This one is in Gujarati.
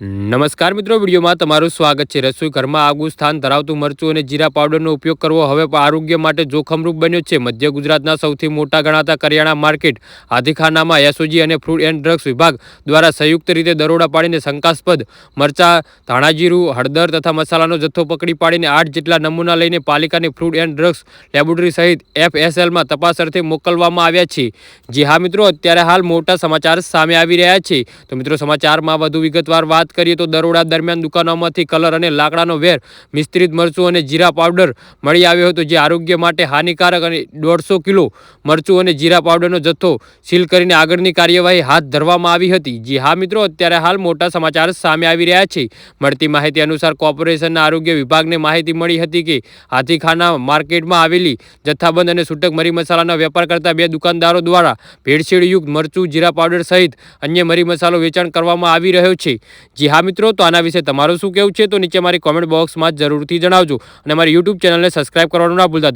નમસ્કાર મિત્રો, વિડીયોમાં તમારું સ્વાગત છે. રસોઈ ઘરમાં આગું સ્થાન ધરાવતું મરચું અને જીરા પાવડરનો ઉપયોગ કરવો હવે આરોગ્ય માટે જોખમરૂપ બન્યો છે. મધ્ય ગુજરાતના સૌથી મોટા ગણાતા કરિયાણા માર્કેટ, હાથીખાનામાં એસઓજી અને ફ્રૂટ એન્ડ ડ્રગ્સ વિભાગ દ્વારા સંયુક્ત રીતે દરોડા પાડીને શંકાસ્પદ મરચા, ધાણાજીરું, હળદર તથા મસાલાનો જથ્થો પકડી પાડીને આઠ જેટલા નમૂના લઈને પાલિકાની ફ્રૂટ એન્ડ ડ્રગ્સ લેબોરેટરી સહિત એફએસએલમાં તપાસ અર્થે મોકલવામાં આવ્યા છે. જી હા મિત્રો, અત્યારે હાલ મોટા સમાચાર સામે આવી રહ્યા છે. તો મિત્રો, સમાચારમાં વધુ વિગતવાર વાત કરીએ તો દરોડા દરમિયાન દુકાનોમાંથી કલર અને લાકડાનો વેર, મિશ્રિત મરચું અને જીરા પાવડર મળી આવ્યો હતો, જે આરોગ્ય માટે હાનિકારક અને દોઢસો કિલો મરચું અને જીરા પાવડરનો જથ્થો સીલ કરીને આગળની કાર્યવાહી હાથ ધરવામાં આવી હતી. જી હા મિત્રો, અત્યારે હાલ મોટા સમાચાર સામે આવી રહ્યા છે. મળતી માહિતી અનુસાર કોર્પોરેશનના આરોગ્ય વિભાગને માહિતી મળી હતી કે હાથીખાના માર્કેટમાં આવેલી જથ્થાબંધ અને છૂટક મરી મસાલાનો વેપાર કરતા બે દુકાનદારો દ્વારા ભેળસેળયુક્ત મરચું, જીરા પાવડર સહિત અન્ય મરી મસાલો વેચાણ કરવામાં આવી રહ્યો છે. જી હા મિત્રો, તો આના વિશે તમારું શું કહેવું છે? તો નીચે મારી કોમેન્ટ બોક્સમાં જરૂરથી જણાવજો અને મારી યુટ્યુબ ચેનલને સબસ્ક્રાઇબ કરવાનું ના ભૂલતા.